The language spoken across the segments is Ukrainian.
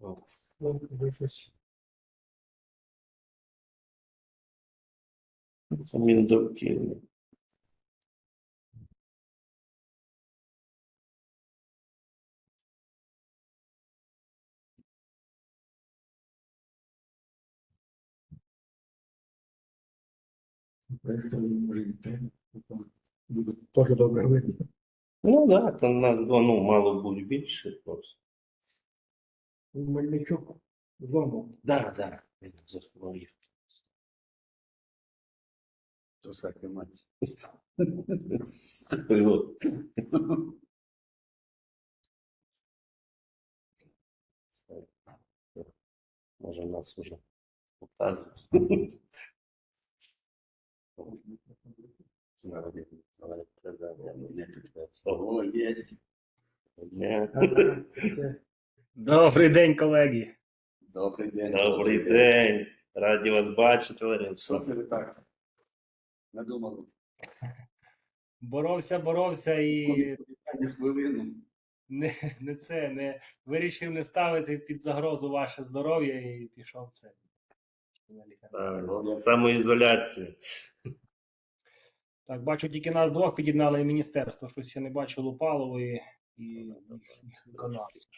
Ви щось. Це може йти. Добре видно. Ну так, да, там нас ну, мало бути більше просто. Мельничук зломав. Да, да, він захворів. То всяке мать. От. Це, Може нас вже показують. Народі, але це да, я не піде. Ого, є. Ні. Добрий день, колеги. Добрий день. Добрий день. Раді вас бачити, Лариса. Що це ви так? Надумали. Боровся, боровся і хвилину. не, не це не вирішив не ставити під загрозу ваше здоров'я і пішов це. Так, Самоізоляція. Так, бачу, тільки нас двох під'єднали і міністерство. Щось я не бачу Лупалової і їхніх виконавців.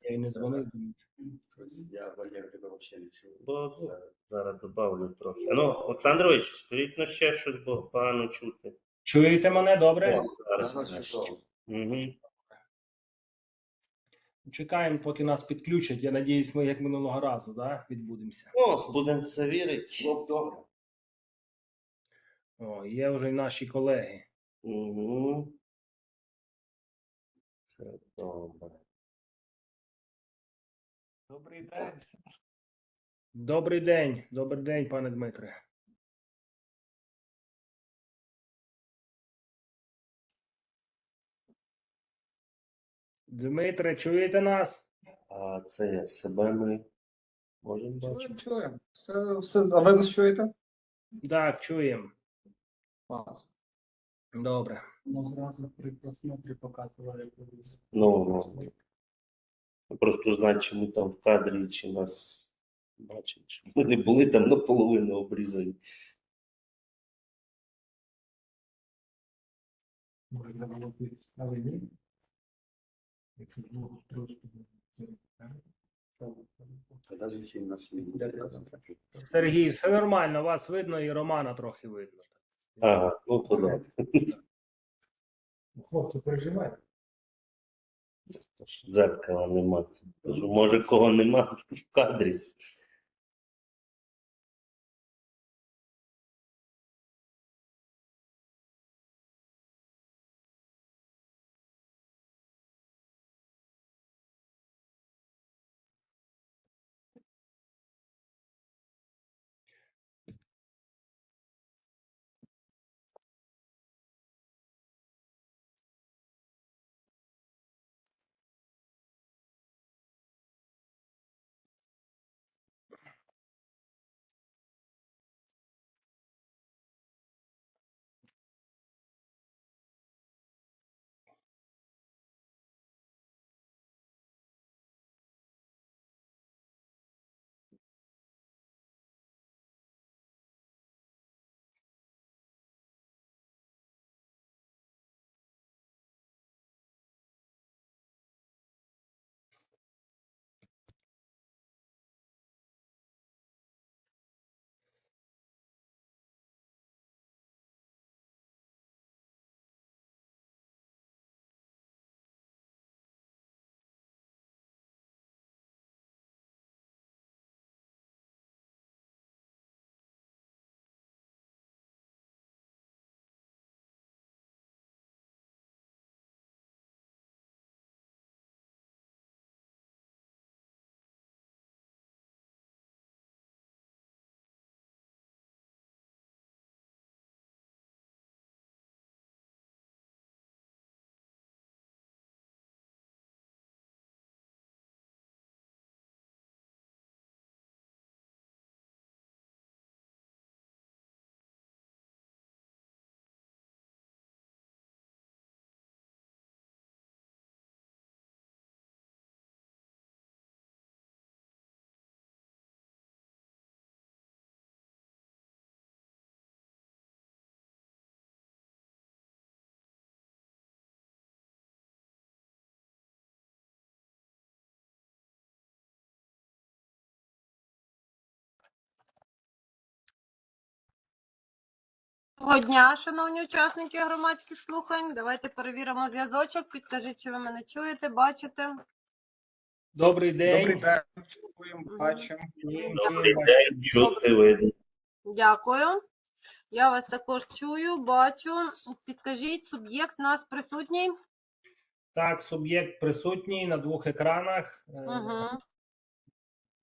Я їй не дзвонив. Я Валер тебе взагалі не чув. Зараз добавлю трохи. Ну, Олександрович, скажіть на ще щось, бо погано чути. Чуєте мене добре? О, Зараз зараз краще. Угу. Чекаємо, поки нас підключать. Я надіюсь, ми як минулого разу да, відбудемося. О, будемо це вірити. Було б добре. О, є вже й наші колеги. Угу. Це добре. Добрий день. Добрий день, добрий день, пане Дмитре. Дмитре, чуєте нас? А це я себе ми можемо бачити. Чуємо, чуємо. Все, все, а ви нас чуєте? Так, чуємо. Клас. Добре. ну, зразу при просмотрі показували якусь. Ну, ну. Просто знати, чи ми там в кадрі, чи нас бачать, чи ми не були там наполовину обрізані. Може, треба було десь на війні. Якщо з двох устройств, це. Сергій, все нормально, вас видно і Романа трохи видно. Ага, ну то да. Хлопці переживають. Дзеркала нема. Може, кого нема в кадрі. Доброго дня, шановні учасники громадських слухань. Давайте перевіримо зв'язочок. Підкажіть, чи ви мене чуєте, бачите. Добрий день. Добрий день. Чуємо, бачимо. Добрий день, чути видно. Дякую. Я вас також чую, бачу. Підкажіть, суб'єкт нас присутній. Так, суб'єкт присутній на двох екранах. Угу.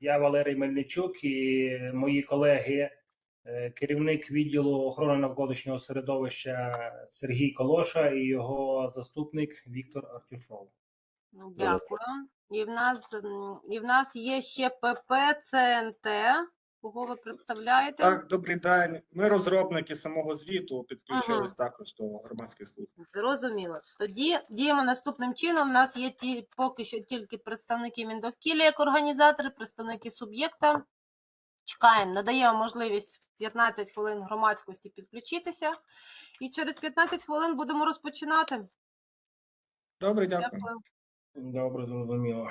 Я Валерій Мельничук і мої колеги, керівник відділу охорони навколишнього середовища Сергій Колоша і його заступник Віктор Артюшов. Дякую. І в нас і в нас є ще ПП ЦНТ. Кого ви представляєте? Так, добрий день. Ми розробники самого звіту підключились також до громадських слухань. Зрозуміло. Тоді діємо наступним чином. У нас є ті поки що тільки представники Міндовкілля як організатори, представники суб'єкта. Чекаємо, надаємо можливість 15 хвилин громадськості підключитися. І через 15 хвилин будемо розпочинати. Добре, дякую. Дякую. Добре, зрозуміло.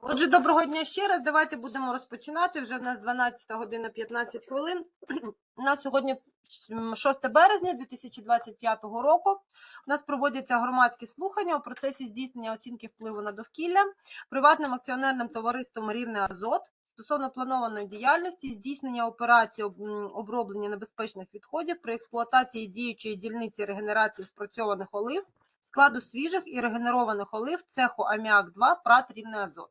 Отже, доброго дня ще раз. Давайте будемо розпочинати. Вже в нас 12 година 15 хвилин. У нас сьогодні м, 6 березня 2025 року. У нас проводяться громадські слухання у процесі здійснення оцінки впливу на довкілля приватним акціонерним товариством Рівне Азот стосовно планованої діяльності, здійснення м, оброблення небезпечних відходів при експлуатації діючої дільниці регенерації спрацьованих олив, складу свіжих і регенерованих олив цеху Аміак-2 ПРАТ Рівне Азот.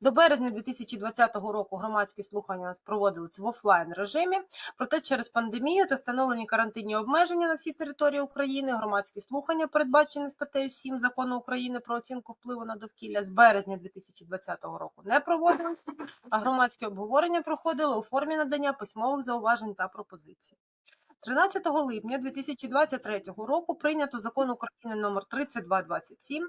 До березня 2020 року громадські слухання проводились в офлайн режимі, проте через пандемію та встановлені карантинні обмеження на всій території України громадські слухання, передбачені статтею 7 закону України про оцінку впливу на довкілля з березня 2020 року не проводились, а громадське обговорення проходило у формі надання письмових зауважень та пропозицій. 13 липня 2023 року прийнято закон України номер 3227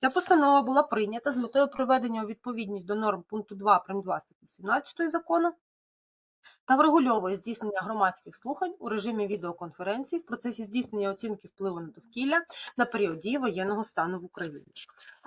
Ця постанова була прийнята з метою приведення у відповідність до норм пункту 2 прим. 2 статті 17 закону та врегульовує здійснення громадських слухань у режимі відеоконференції в процесі здійснення оцінки впливу на довкілля на період дії воєнного стану в Україні.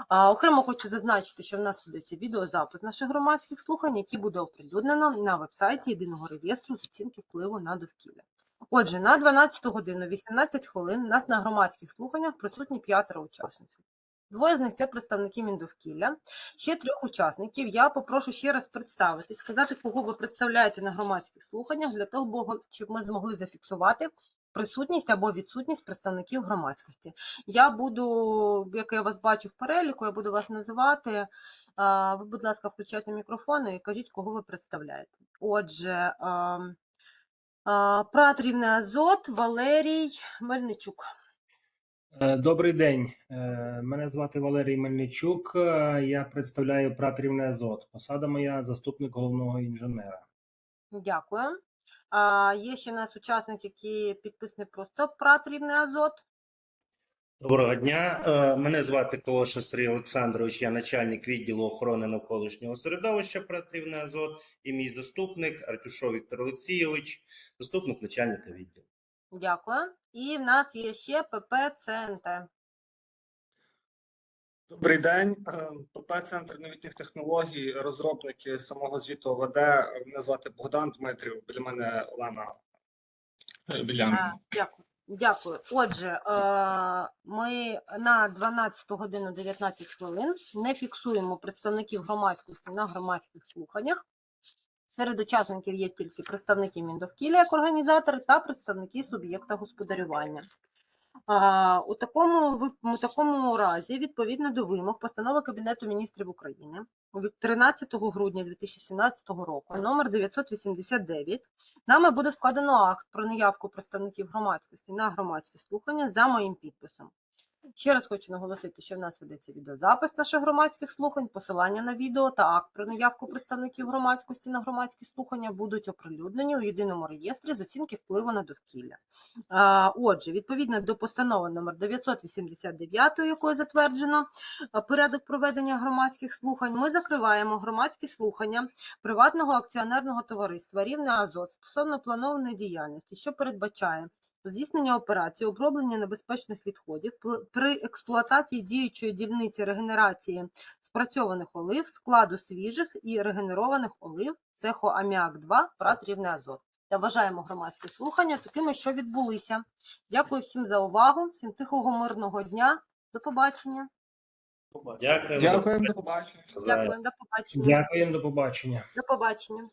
А, окремо хочу зазначити, що в нас ведеться відеозапис наших громадських слухань, які буде оприлюднено на вебсайті єдиного реєстру з оцінки впливу на довкілля. Отже, на 12 годину 18 хвилин у нас на громадських слуханнях присутні п'ятеро учасників. Двоє з них це представники Міндовкілля. Ще трьох учасників я попрошу ще раз представитись, сказати, кого ви представляєте на громадських слуханнях, для того, щоб ми змогли зафіксувати присутність або відсутність представників громадськості. Я буду, як я вас бачу в переліку, я буду вас називати. Ви, будь ласка, включайте мікрофони і кажіть, кого ви представляєте. Отже, а, Прат Рівне Азот, Валерій Мельничук. Е, Добрий день. Е, Мене звати Валерій Мельничук. Е, Я представляю Пратрівне Азот. Посада моя заступник головного інженера. Дякую. А, є ще нас учасник, який підписаний просто Прат Рівне Азот. Доброго дня. Мене звати Колоша Сергій Олександрович, я начальник відділу охорони навколишнього середовища Пратрівний Азот і мій заступник Артюшов Віктор Олексійович, заступник начальника відділу. Дякую. І в нас є ще ПП ЦНТ. Добрий день. Е, ПП Центр новітніх технологій, розробники самого звіту ОВД. Мене звати Богдан Дмитрів. Біля мене Олена е, Білян. А, Дякую. Дякую. Отже, е, ми на 12 годину 19 хвилин не фіксуємо представників громадськості на громадських слуханнях. Серед учасників є тільки представники Міндовкілля як організатори та представники суб'єкта господарювання. У такому, у такому разі, відповідно до вимог постанови Кабінету міністрів України від 13 грудня 2017 року, номер 989, нами буде складено акт про неявку представників громадськості на громадські слухання за моїм підписом. Ще раз хочу наголосити, що в нас ведеться відеозапис наших громадських слухань, посилання на відео та акт про наявку представників громадськості на громадські слухання будуть оприлюднені у єдиному реєстрі з оцінки впливу на довкілля. Отже, відповідно до постанови номер 989, якою затверджено порядок проведення громадських слухань, ми закриваємо громадські слухання приватного акціонерного товариства Рівне Азот стосовно планованої діяльності, що передбачає здійснення операції оброблення небезпечних відходів при експлуатації діючої дільниці регенерації спрацьованих олив, складу свіжих і регенерованих олив цеху Аміак 2 ПРАТ Рівне Азот. Та вважаємо громадські слухання такими, що відбулися. Дякую всім за увагу, всім тихого мирного дня. До побачення. Дякую. Дякуємо, до побачення. Дякую, до побачення. Дякуємо, до побачення. До побачення.